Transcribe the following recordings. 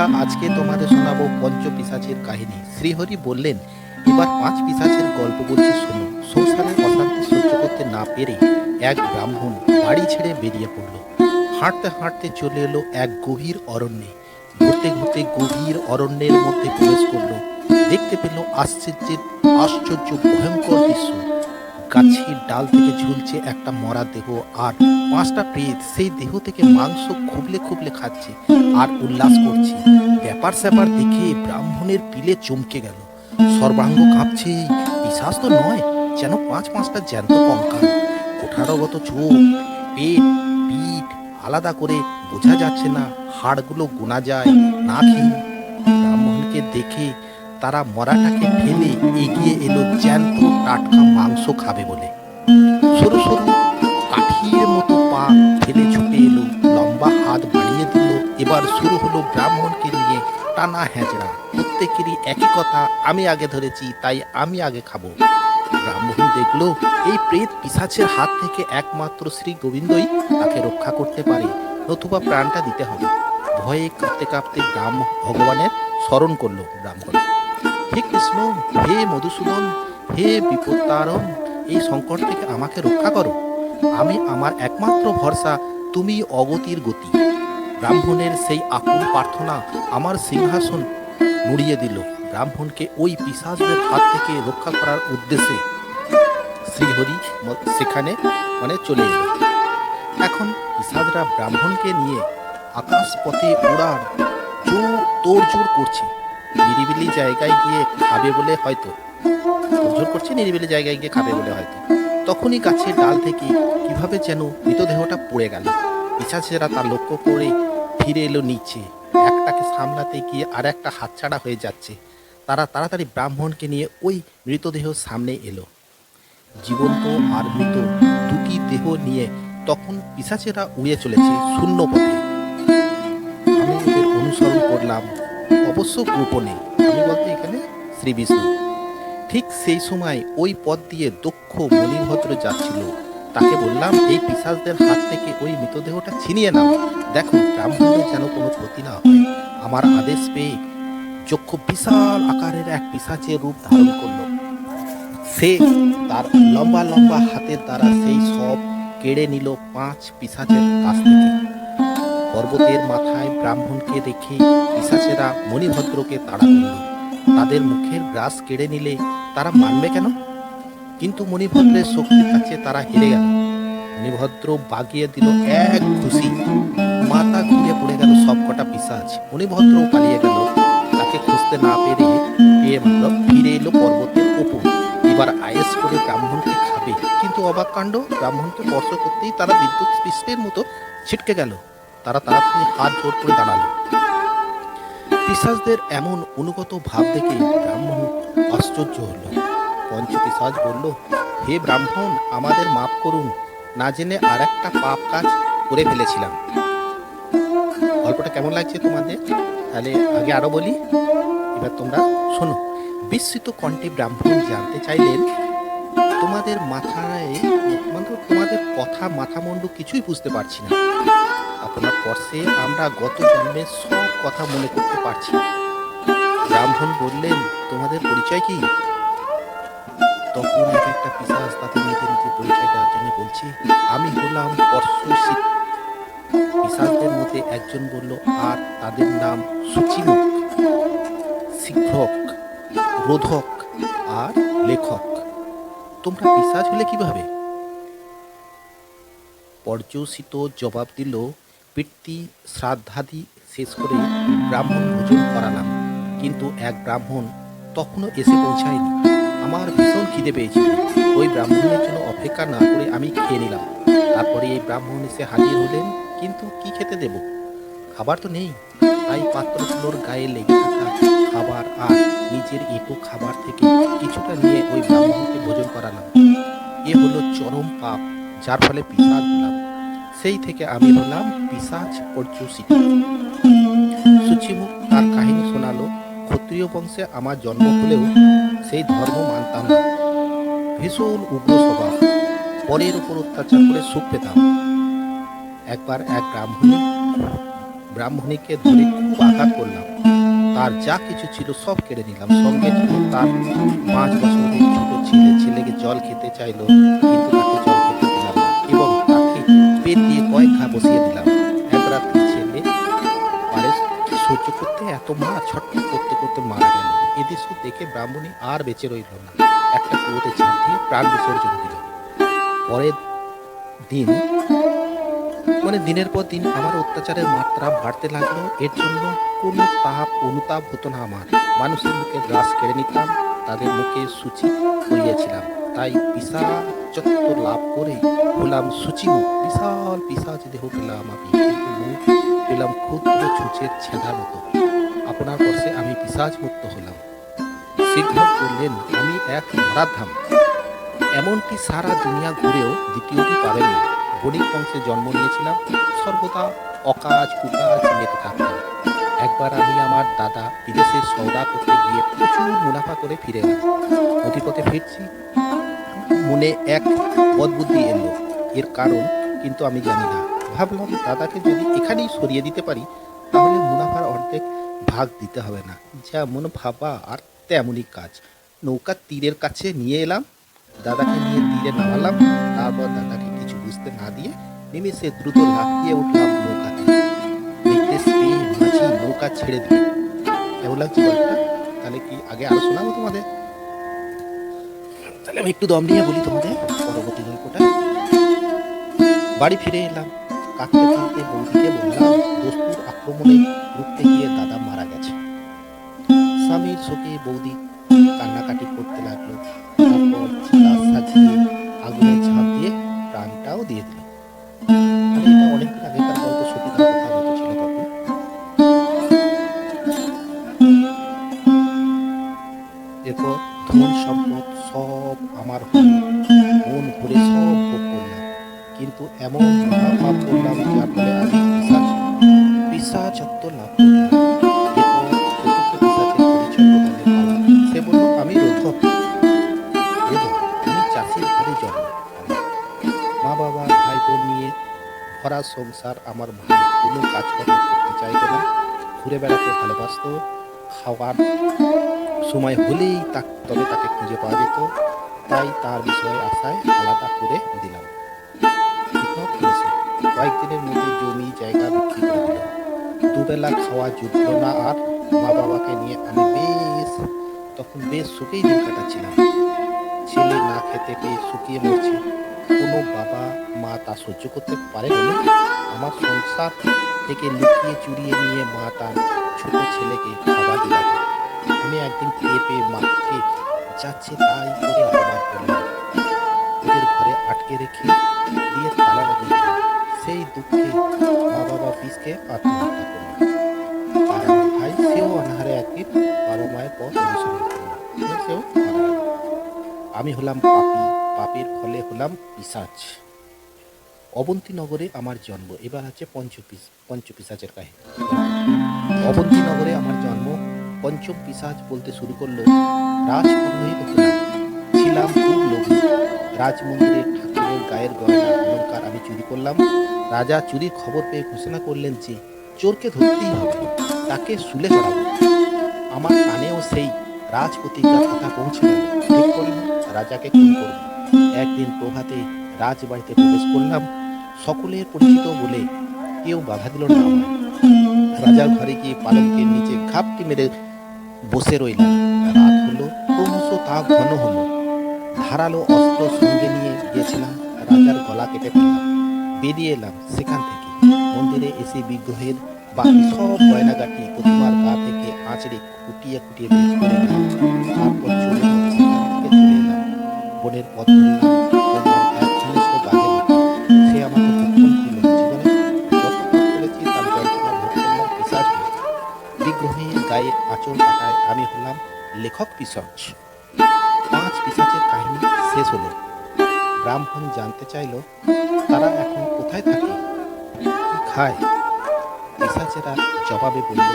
আজকে তোমাদের শোনাবো পঞ্চ পিসাচের কাহিনী। শ্রীহরি বললেন, এবার পাঁচ পিসাচের গল্প বলছি শোনো। সংসারের অশান্তি সহ্য করতে না পেরে এক ব্রাহ্মণ বাড়ি ছেড়ে বেরিয়ে পড়ল। হাঁটতে হাঁটতে চলে এলো এক গভীর অরণ্যে। ঘুরতে ঘুরতে গভীর অরণ্যের মধ্যে প্রবেশ করল। দেখতে পেল আশ্চর্যের, আশ্চর্য, ভয়ঙ্কর দৃশ্য। গাছের ডাল থেকে ঝুলছে একটা মরা দেহ আর পাঁচটা প্রেত সেই দেহ থেকে মাংস খুবলে খুবলে খাচ্ছে আর উল্লাস করছে। ব্যাপার স্যাপার দেখে ব্রাহ্মণের পিলে চমকে গেল। সর্বাঙ্গ কাঁপছে, বিশ্বাস তো নয় যেন পাঁচ পাঁচটা জ্যান্ত কঙ্কাল। কোঠারগত চোখ, পেট, পিঠ আলাদা করে বোঝা যাচ্ছে না, হাড়গুলো গোনা যায় না খেয়ে। ব্রাহ্মণকে দেখে তারা মরাটাকে ফেলে এগিয়ে এলো জ্যান্ত টাটকা মাংস খাবে বলে। সরু সরু কাঠির মতো পা ফেলে ছুটে এলো, লম্বা হাত বাড়িয়ে দিল। এবার শুরু হলো ব্রাহ্মণকে নিয়ে টানা হ্যাঁচড়া। প্রত্যেকেরই একই কথা, আমি আগে ধরেছি, তাই আমি আগে খাব। ব্রাহ্মণ দেখল, এই প্রেত পিসাচের হাত থেকে একমাত্র শ্রী গোবিন্দই তাকে রক্ষা করতে পারে, নতুবা প্রাণটা দিতে হবে। ভয়ে কাঁপতে কাঁপতে ব্রাহ্ম ভগবানের স্মরণ করল ব্রাহ্মণ। হে কৃষ্ণ, হে মধুসূদন, হে বিপত্তারণ, এই সংকট থেকে আমাকে রক্ষা করো। আমি আমার একমাত্র ভরসা, তুমি অগতির গতি। ব্রাহ্মণের সেই আকুল প্রার্থনা আমার সিংহাসন মুড়িয়ে দিল। ব্রাহ্মণকে ওই পিসাজদের হাত থেকে রক্ষা করার উদ্দেশ্যে শ্রীহরি সেখানে মানে চলে এলো। এখন পিসাজরা ব্রাহ্মণকে নিয়ে আকাশ পথে উড়ার জোর তোড়জোড় করছে। নিরিবিলি জায়গায় গিয়ে খাবে বলে হয়তো তোড়জোড় করছে নিরিবিলি জায়গায় গিয়ে খাবে বলে হয়তো। তখনই গাছের ডাল থেকে কীভাবে যেন মৃতদেহটা পড়ে গেল। পিসাচেরা তার লক্ষ্য করে ফিরে এলো নিচে। একটাকে সামলাতে গিয়ে আর একটা হাতছাড়া হয়ে যাচ্ছে। তারা তাড়াতাড়ি ব্রাহ্মণকে নিয়ে ওই মৃতদেহ সামনে এলো। জীবন্ত আর মৃত দুটি দেহ নিয়ে তখন পিসাচেরা উড়ে চলেছে শূন্য পথে অনুসরণ করলাম। অবশ্য গোপনে। আমি বলতে এখানে শ্রী বিষ্ণু। ঠিক সেই সময় ওই পথ দিয়ে দক্ষ মণিভদ্র যাচ্ছিল। তাকে বললাম, এই পিসাজদের হাত থেকে ওই মৃতদেহটা ছিনিয়ে নাও। দেখো, ব্রাহ্মণদের যেন কোনো ক্ষতি না হয়। আমার আদেশ পেয়ে চক্ষু বিশাল আকারের এক পিসাচের রূপ ধারণ করল। সে তার লম্বা লম্বা হাতের দ্বারা সেই সব কেড়ে নিল পাঁচ পিসাচের কাছ থেকে। পর্বতের মাথায় ব্রাহ্মণকে রেখে পিসাচেরা মণিভদ্রকে তাড়া করল। তাদের মুখের গ্রাস কেড়ে নিলে তারা মানবে কেন? কিন্তু মণিভদ্রের শক্তির কাছে তারা হেরে গেল। মণিভদ্র বাগিয়ে দিল এক খুশি মাথা ঘুরে পড়ে গেল সবকটা পিসাচ। মণিভদ্র পালিয়ে গেল। তাকে খুঁজতে না পেরে পেয়ে মাত্র ফিরে এলো পর্বতের ওপর। এবার আয়েস করে ব্রাহ্মণকে খাবে। কিন্তু অবাক কাণ্ড, ব্রাহ্মণকে স্পর্শ করতেই তারা বিদ্যুৎ স্পৃষ্টের মতো ছিটকে গেল। তারা তাড়াতাড়ি হাত জোর করে দাঁড়াল। পিসাজদের এমন অনুগত ভাব দেখে ব্রাহ্মণ আশ্চর্য হলো। পঞ্চ পিসাজ বলল, হে ব্রাহ্মণ, আমাদের মাফ করুন। না জেনে আর একটা পাপ কাজ করে ফেলেছিলাম। গল্পটা কেমন লাগছে তোমাদের? তাহলে আগে আরও বলি। এবার তোমরা শোনো। বিস্মিত কণ্ঠে ব্রাহ্মণ জানতে চাইলেন, তোমাদের মাথায়, তোমাদের কথা মাথা মন্ডু কিছুই বুঝতে পারছি না। আপনার পর্শে আমরা গত জন্মের সব কথা মনে করতে পারছি ব্রাহ্মণ বললেন, তোমাদের পরিচয় কি? তখন এক একটা পিসাজ তাদের নিজে নিজে পরিচয় দেওয়ার জন্য বলছি, আমি হলাম পরশুশীত পিসাজদের মধ্যে একজন বলল, আর তাদের নাম সুচিমুখ, শিক্ষক, রোধক আর লেখক। তোমরা পিসাজ হলে কীভাবে? পর্যুষিত জবাব দিল পিতৃ শ্রাদ্ধাদি শেষ করে ব্রাহ্মণ ভোজন করালাম। কিন্তু এক ব্রাহ্মণ তখনও এসে পৌঁছায়নি। আমার ভীষণ খিদে পেয়েছিল। ওই ব্রাহ্মণের জন্য অপেক্ষা না করে আমি খেয়ে নিলাম। তারপরে এই ব্রাহ্মণ এসে হাজির হলেন, কিন্তু কি খেতে দেব? খাবার তো নেই। তাই পাত্রগুলোর গায়ে লেগে থাকা খাবার আর নিজের এঁটো খাবার থেকে কিছুটা নিয়ে ওই ব্রাহ্মণকে ভোজন করালাম। এ হলো চরম পাপ, যার ফলে পিসাজ হলাম। সেই থেকে আমি হলাম পিসাজ পর্যুষিত সুচিমুখ তার কাহিনী শোনালো, ক্ষত্রিয় বংশে আমার জন্ম হলেও সেই ধর্ম মানতাম না। ভীষণ উগ্র স্বভাব পরের উপর অত্যাচার করে সুখ পেতাম। একবার এক ব্রাহ্মণী, ব্রাহ্মণীকে ধরে খুব আঘাত করলাম। তার যা কিছু ছিল সব কেড়ে নিলাম। সঙ্গে তার পাঁচ বছরের ছোট ছেলে, ছেলেকে জল খেতে চাইলো, কিন্তু ঘা বসিয়ে দিলাম। এক রাত্রি ছেলে পারে সহ্য করতে এত মা ছটফট করতে করতে মারা গেল? এ দৃশ্য দেখে ব্রাহ্মণী আর বেঁচে রইল না। একটা কুয়োতে ঝাঁপ দিয়ে প্রাণ বিসর্জন দিল। পরের দিন মানে দিনের পর দিন আমার অত্যাচারের মাত্রা বাড়তে লাগল। এর জন্য কোনো তাপ, অনুতাপ হতো না আমার। মানুষের মুখে গ্রাস কেড়ে নিতাম, তাদের মুখে সূচি করিয়েছিলাম তাই পিসাচত্ব লাভ করে হলাম সূচিমুখ বিশাল পিসাচ দেহ পেলাম আমি। পেলাম ক্ষুদ্র ছুঁচের ছেঁড়ার মতো। আপনার বর্ষে আমি পিসাজ মুক্ত হলাম। শীঘ্র করলেন আমি এক ধরাধাম এমনকি সারা দুনিয়া ঘুরেও দ্বিতীয়টি পাবেন না। বণিক বংশে জন্ম নিয়েছিলাম। সর্বদা অকাজ কুকাজ মেতে থাকতাম। একবার আমি আমার দাদা বিদেশে সৌদা করতে গিয়ে প্রচুর মুনাফা করে ফিরে এলাম। নদীপথে ফিরছি। মনে এক বদবুদ্ধি এলো। এর কারণ কিন্তু আমি জানি না। ভাবলাম দাদাকে যদি এখানেই সরিয়ে দিতে পারি, তাহলে মুনাফার অর্ধেক ভাগ দিতে হবে না। যেমন ভাবা আর তেমনই কাজ। নৌকা তীরের কাছে নিয়ে এলাম। দাদাকে নিয়ে তীরে নামালাম। তারপর দাদাকে কিছু বুঝতে না দিয়ে নিমেষে দ্রুত লাফিয়ে উঠলাম নৌকাতে নৌকা ছেড়ে দিয়ে কেমন লাগছে তাহলে কি আগে আরও শোনাবো তোমাদের? তাহলে আমি একটু দম নিয়ে বলি তোমাদের। পরবর্তী গল্পটা। বাড়ি ফিরে এলাম। কাঁদতে কাঁদতে বৌদিকে বললাম, দস্তুর আক্রমণে রুখতে গিয়ে দাদা মারা গেছে। স্বামীর শোকে বৌদি কান্নাকাটি করতে লাগল। তারপর আগুনে ঝাঁপ দিয়ে প্রাণটাও দিয়ে দিল। এরপর ধন সম্পদ আমার মন ভরে সব ভোগ করলাম। কিন্তু এমন মহাপাপ করলাম যার ফলে আমি পিসাচত্ব লাভ। সে চাষির মা বাবা ভাই বোন নিয়ে ভরা সংসার আমার ভাই কোনো কাজকর্ম করতে চাইতো না। ঘুরে বেড়াতে ভালোবাসতো। খাওয়ার সময় হলেই তা তবে তাকে খুঁজে পাওয়া যেত। তাই তার বিষয়ে আশায় আলাদা করে দিলাম। কয়েকদিনের মধ্যে জমি, জায়গা বিক্রি করে দিল দুবেলা খাওয়া জুটল না আর মা বাবাকে নিয়ে আমি বেশ, তখন বেশ সুখেই দিন কাটাচ্ছিলাম। ছেলে না খেতে পেয়ে শুকিয়ে মরছে। কোনো বাবা, মা তা সহ্য করতে পারে বলে আমার সংসার থেকে লুকিয়ে চুরিয়ে নিয়ে মা তার ছোট ছেলেকে খাবার দিলাম আমি একদিন পেয়ে পেয়ে মাকে যাচ্ছে তাই করে অপমান করলাম। ওদের ঘরে আটকে রেখে দিয়ে তালা লাগিয়ে সেই দুঃখে মা বাবা বিষকে আত্মহত্যা করল আর ভাই সেও অনাহারে একদিন বাবা মায়ের পথ অনুসরণ সেও আমি হলাম পাপি, পাপের ফলে হলাম পিসাচ। অবন্তীনগরে আমার জন্ম। এবার আছে পঞ্চপিস, পঞ্চপিসাচের কাহিনী। অবন্তীনগরে আমার জন্ম। পঞ্চম পিসাচ বলতে শুরু করল হলাম ছিলাম খুব লোভী। রাজমন্দিরের ঠাকুরের গায়ের গয়না অলঙ্কার আমি চুরি করলাম। রাজা চুরির খবর পেয়ে ঘোষণা করলেন যে চোরকে ধরতেই হবে। তাকে শুলে চড়াবো আমার কানেও সেই রাজপ্রতিজ্ঞার কথা পৌঁছে ঠিক করলাম। রাজাকে খুন করব একদিন প্রভাতে রাজবাড়িতে প্রবেশ করলাম। সকলের পরিচিত বলে কেউ বাধা দিল না। রাজার ঘরে গিয়ে পালঙ্কের নিচে ঘাপটি মেরে বসে রইলাম রাত হলো, ক্রমশ তা ঘন হলো। ধারালো অস্ত্র সঙ্গে নিয়ে গিয়েছিলাম রাজার গলা কেটে ফেললাম। বেরিয়ে এলাম সেখান থেকে। মন্দিরে এসে বিগ্রহের বাকি সব গয়নাগাটি, প্রতিমার গা থেকে আঁচড়ে কুটিয়ে কুটিয়ে বের করে তারপর চলে বনের পথ গায়ে আঁচল কাটায় আমি হলাম লেখক পিসচ। পাঁচ পিসাচের কাহিনী শেষ হলো। ব্রাহ্মণ জানতে চাইল, তারা এখন কোথায় থাকে? খায়? পিসাচেরা জবাবে বলল,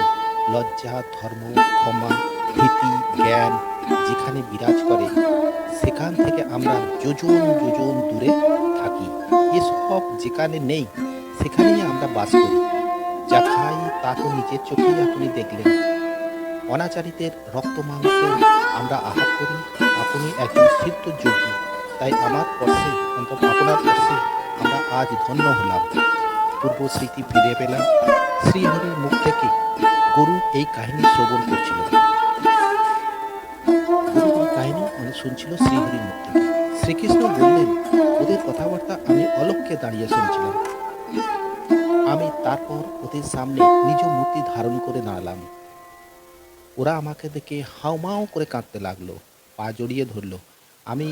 লজ্জা, ধর্ম, ক্ষমা, ভীতি, জ্ঞান যেখানে বিরাজ করে, সেখান থেকে আমরা যোজন যোজন দূরে থাকি। এসব যেখানে নেই, সেখানেই আমরা বাস করি। যা খাই, তা তো নিজের চোখেই আপনি দেখলেন। অনাচারীদের রক্ত মাংস আমরা আহার করি। আপনি একজন সিদ্ধ যোগী। তাই আমার পক্ষে অন্তত আপনার পক্ষে আমরা আজ ধন্য হলাম। পূর্ব স্মৃতি ফিরে পেলাম। শ্রীহরির মুখ থেকে গরু এই কাহিনী শ্রবণ করছিল। কাহিনী মানে শুনছিল শ্রীহরির মুখ থেকে। শ্রীকৃষ্ণ বললেন, ওদের কথাবার্তা আমি অলক্ষ্যে দাঁড়িয়ে শুনছিলাম। আমি তারপর ওদের সামনে নিজ মূর্তি ধারণ করে দাঁড়ালাম। ওরা আমাকে দেখে হাউমাউ করে কাঁদতে লাগল, পা জড়িয়ে ধরলো। আমি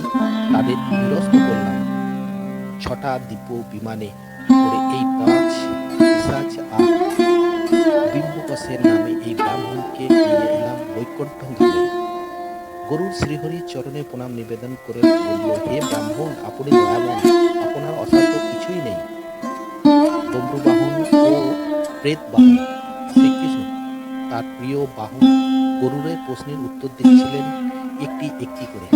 তাদের নিরস্ত করলাম। ছটা দিব্য বিমানে করে এই পাঁচ আর বিম্বকসের নামে এই ব্রাহ্মণকে নিয়ে এলাম বৈকুণ্ঠ চরণে প্রণাম নিবেদন করে বলল, হে ব্রাহ্মণ, আপনি দয়ামন আপনার অসাধ্য কিছুই নেই। ও শ্রীকৃষ্ণ তার প্রিয় বাহন গরুরের প্রশ্নের উত্তর দিচ্ছিলেন একটি একটি করে।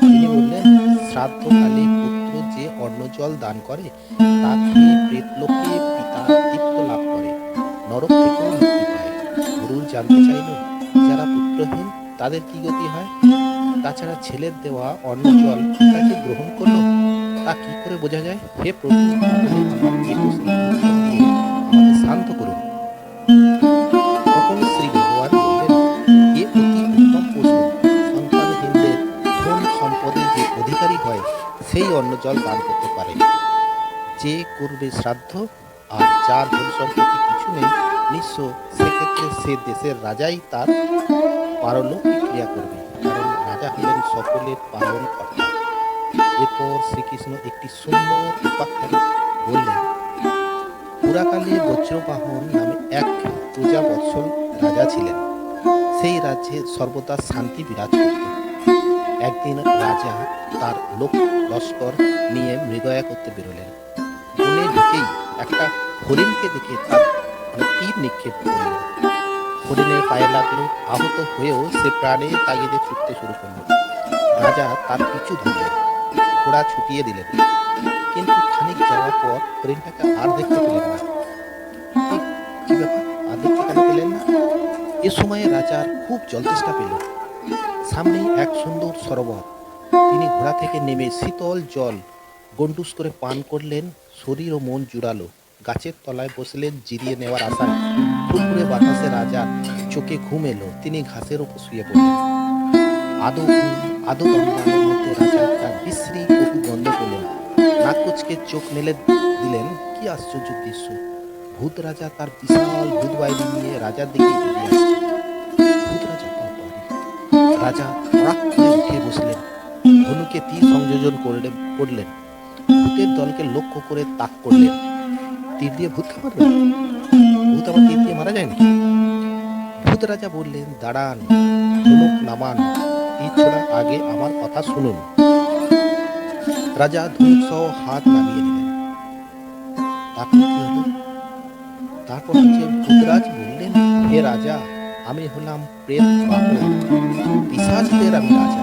তিনি বললেন শ্রাদ্ধকালে পুত্র যে অন্ন জল দান করে, তা খেয়ে প্রেতলোকে পিতা তৃপ্ত লাভ করে। নরক থেকেও মুক্তি পায়। গরুর জানতে চাইল যারা পুত্রহীন, তাদের কি গতি হয়? তাছাড়া ছেলের দেওয়া অন্ন জল তাকে গ্রহণ করল, তা কি করে বোঝা যায়? হে প্রভু জল দান করতে পারে। যে করবে শ্রাদ্ধ আর যার ধন সম্পত্তি কিছু নেই নিঃস্ব সেক্ষেত্রে সে দেশের রাজাই তার পারলৌকিক ক্রিয়া করবে। কারণ রাজা হলেন সকলের পালন কর্তা। এরপর শ্রীকৃষ্ণ একটি সুন্দর উপাখ্যান বললেন, পুরাকালে বজ্রবাহন নামে এক প্রজা বৎসল রাজা ছিলেন। সেই রাজ্যে সর্বদা শান্তি বিরাজ করত একদিন রাজা তার লোক লস্কর নিয়ে মৃগয়া করতে বেরোলেন। বনে ঢুকেই একটা হরিণকে দেখে তার মানে তীর নিক্ষেপ করলেন। হরিণের পায়ে লাগল, আহত হয়েও সে প্রাণে তাগিদে ছুটতে শুরু করল। রাজা তার পিছু ধরলেন, ঘোড়া ছুটিয়ে দিলেন। কিন্তু খানিক যাওয়ার পর হরিণটাকে আর দেখতে পেলেন না। কি- ব্যাপার? আর দেখতে পেলেন না? এ সময়ে রাজার খুব জলতেষ্টা পেল। সামনেই এক সুন্দর সরোবর। তিনি ঘোড়া থেকে নেমে শীতল জল গন্ডুস করে পান করলেন, শরীর ও মন জুড়ালো। গাছের তলায় বসলেন, জিরিয়ে নেওয়ার আশায় ফুরফুরে বাতাসে রাজা চোখে ঘুম এলো। তিনি ঘাসের উপর শুয়ে পড়লেন। আদৌ আদৌ মধ্যে রাজা তার বিশ্রী কটু গন্ধ পেলেন নাক কুচকে চোখ মেলে দিলেন, কি আশ্চর্য দৃশ্য। ভূত রাজা তার বিশাল ভূত বাইরে নিয়ে রাজার দিকে এগিয়ে আসছে। রাজা করে উঠে বসলেন। ধনুকে তীর সংযোজন করলেন করলেন। ভূতের দলকে লক্ষ্য করে তাক করলেন। তীর দিয়ে ভূতকে মারবেন ভূত আবার তীর দিয়ে মারা যায় নাকি ভূত রাজা বললেন, দাঁড়ান, ধনুক নামান। তীর ছোড়ার আগে আমার কথা শুনুন। রাজা ধনুক সহ হাত নামিয়ে দিলেন। তারপর কি হলো? তারপর হচ্ছে ভূতরাজ বললেন, হে রাজা আমি হলাম প্রেত বাহন পিসাজদের আমি রাজা।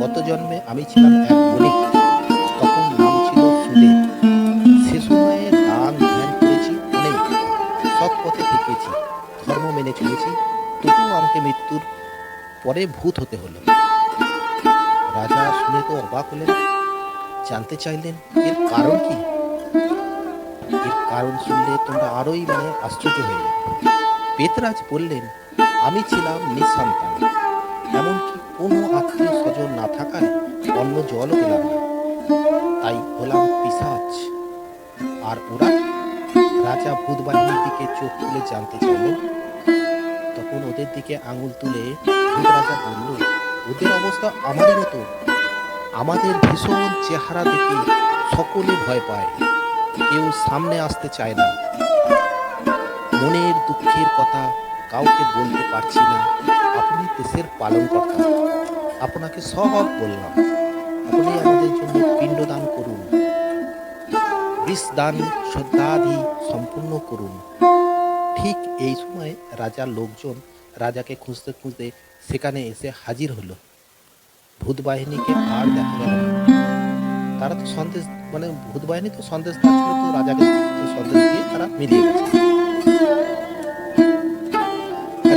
গত জন্মে আমি ছিলাম এক বণিক। তখন নাম ছিল সুদেব। সে সময়ে দান ধ্যান করেছি অনেক। সৎ পথে থেকেছি, ধর্ম মেনে চলেছি। তবুও আমাকে মৃত্যুর পরে ভূত হতে হলো। রাজা শুনে তো অবাক হলেন। জানতে চাইলেন, এর কারণ কি? এর কারণ শুনলে তোমরা আরোই মানে আশ্চর্য হয়ে যাবে। পেতরাজ বললেন, আমি ছিলাম নিঃসন্তান। এমনকি কোনো আত্মীয় স্বজন না থাকায় অন্য জলও পেলাম না। তাই হলাম পিসাচ। আর ওরা রাজা ভূত বাহিনীর দিকে চোখ তুলে জানতে চাইলেন। তখন ওদের দিকে আঙুল তুলে রাজা বলল ওদের অবস্থা আমাদের মতো। আমাদের ভীষণ চেহারা দেখে সকলে ভয় পায়। কেউ সামনে আসতে চায় না। মনের দুঃখের কথা কাউকে বলতে পারছি না। আপনি দেশের পালন কর্তা আপনাকে সব বললাম। আপনি আমাদের জন্য পিণ্ডদান করুন। বিষ দান শ্রদ্ধাদি সম্পূর্ণ করুন। ঠিক এই সময় রাজার লোকজন রাজাকে খুঁজতে খুঁজতে সেখানে এসে হাজির হলো। ভূত বাহিনীকে আর দেখা গেল তারা তো সন্দেশ মানে ভূত বাহিনী তো সন্দেশ পাচ্ছিল তো রাজাকে সন্দেশ দিয়ে তারা মিলিয়ে গেছে।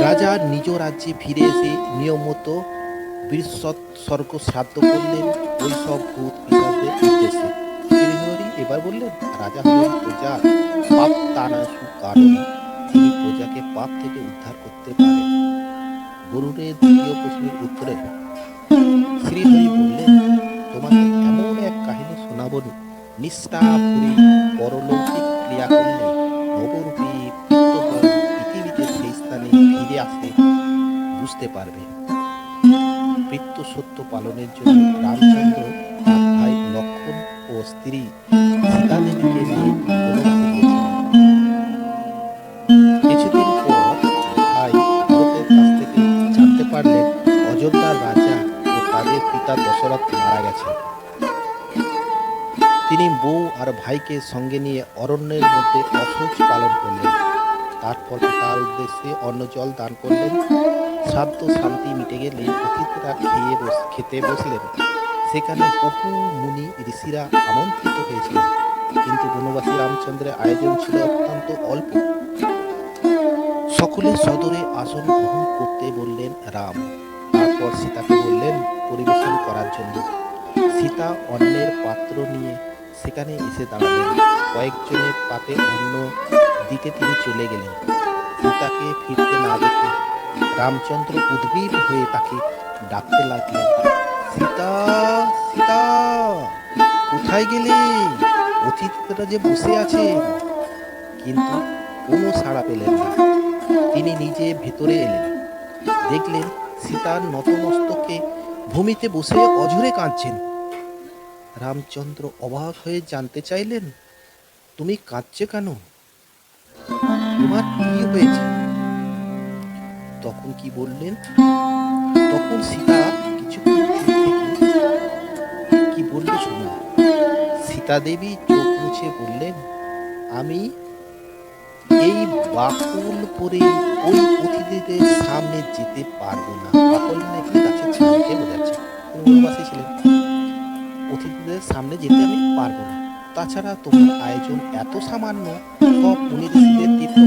রাজা নিজ রাজ্যে ফিরে এসে নিয়ম মতো বীরসৎসর্গ শ্রাদ্ধ করলেন। ওই সব ভূত পিসাচদের উদ্দেশ্যে। শ্রীহরি এবার বললেন, রাজা হলেন প্রজা। পাপ তানাসু কারণ তিনি প্রজাকে পাপ থেকে উদ্ধার করতে পারেন। গরুরের দ্বিতীয় প্রশ্নের উত্তরে শ্রীহরি বললেন, তোমাকে এমন এক কাহিনী শোনাব নিষ্ঠা পরলৌকিক ক্রিয়া করলে নবরূপী ফিরে বুঝতে পারবে? পিত্ত সত্য পালনের জন্য রামচন্দ্র ভাই লক্ষণ ও স্ত্রী সীতা দেবীকে নিয়ে রাজা তাদের দশরথ মারা তিনি বউ আর ভাইকে সঙ্গে নিয়ে অরণ্যের মধ্যে অসহ্য পালন করলেন। তারপর তার উদ্দেশ্যে অন্ন জল দান করলেন। শ্রাদ্ধ শান্তি মিটে গেলে অতিথিরা খেয়ে বস, খেতে বসলেন। সেখানে বহু মুনি ঋষিরা আমন্ত্রিত হয়েছিলেন। কিন্তু বনবাসী রামচন্দ্রের আয়োজন ছিল অত্যন্ত অল্প। সকলে সদরে আসন গ্রহণ করতে বললেন রাম। তারপর সীতাকে বললেন, পরিবেশন করার জন্য। সীতা অন্নের পাত্র নিয়ে সেখানে এসে দাঁড়ালেন। কয়েকজনের পাতে অন্ন দিতে তিনি চলে গেলেন। সীতাকে ফিরতে না দেখে রামচন্দ্র উদ্গ্রীব হয়ে তাকে ডাকতে লাগলেন। সীতা সীতা, কোথায় গেলে? অতিথিরা যে বসে আছে। কিন্তু কোনো সাড়া পেলেন না। তিনি নিজে ভেতরে এলেন। দেখলেন সীতার নতমস্তকে ভূমিতে বসে অঝরে কাঁদছেন। রামচন্দ্র অবাক হয়ে জানতে চাইলেন, তুমি কাঁদছে কেন? তোমার কি হয়েছে। তখন কি বললেন? তখন সীতা থেকে কি বললে শুনুন সীতা দেবী চোখ মুছে বললেন, আমি এই বাকল পরে ওই অতিথিদের সামনে যেতে পারব না। বাকল নাকি গাছের ছালকে বোঝাচ্ছে? বনবাসী ছিলেন। অতিথিদের সামনে যেতে আমি পারব না। তাছাড়া তোমার আয়োজন এত সামান্য, সব মুনি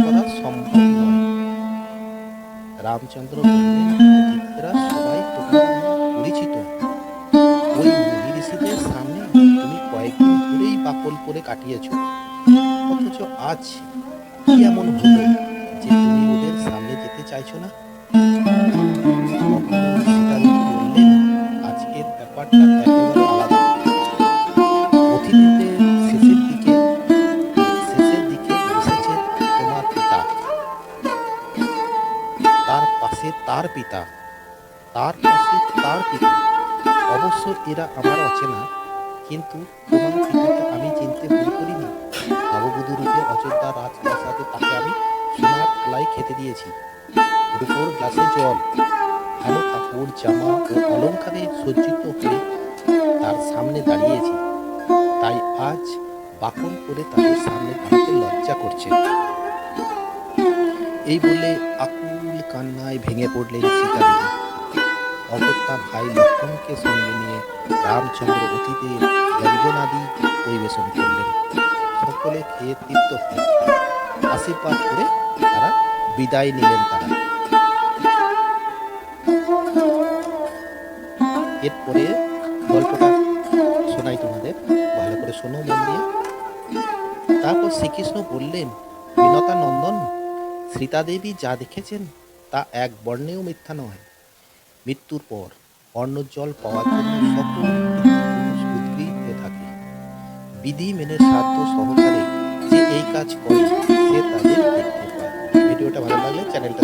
করা সম্ভব নয়। রামচন্দ্র বললেন সবাই পরিচিত। ওই ঋষিদের সামনে তুমি কয়েকদিন ধরেই বাকল পরে কাটিয়েছ। অথচ আজ কি এমন হলো যে তুমি ওদের সামনে যেতে চাইছো না? আজকের ব্যাপারটা একেবারে তার পিতা। তার তার পিতা। অবশ্য এরা আমার অচেনা, কিন্তু আমি চিনতে ভুল করিনি। নববধূ রূপে অযোধ্যা রাজপ্রাসাদে তাকে আমি সোনার থালায় খেতে দিয়েছি। রূপোর গ্লাসে জল, ভালো কাপড়, জামা ও অলঙ্কারে সজ্জিত হয়ে তার সামনে দাঁড়িয়েছি। তাই আজ বাকন করে তাদের সামনে দাঁড়াতে লজ্জা করছে। এই বলে আকুল কান্নায় ভেঙে পড়লেন সীতা দেবী অগত্যা ভাই লক্ষণকে সঙ্গে নিয়ে রামচন্দ্র অতীতের ব্যঞ্জনাদি পরিবেশন করলেন। সকলে খেয়ে তৃপ্ত হয়ে আশীর্বাদ করে তারা বিদায় নিলেন তারা। এরপরে গল্পটা শোনাই তোমাদের। ভালো করে শোনো মন দিয়ে। তারপর শ্রীকৃষ্ণ বললেন বিনতা নন্দন সীতা দেবী যা দেখেছেন, তা এক বর্ণেও মিথ্যা নয়। মৃত্যুর পর অন্নজল পাওয়ার জন্য সকল হয়ে থাকে। বিধি মেনে সাধ্য সহকারে যে এই কাজ করে, সে তাদের দেখতে পায়। ভিডিওটা ভালো লাগলে চ্যানেলটা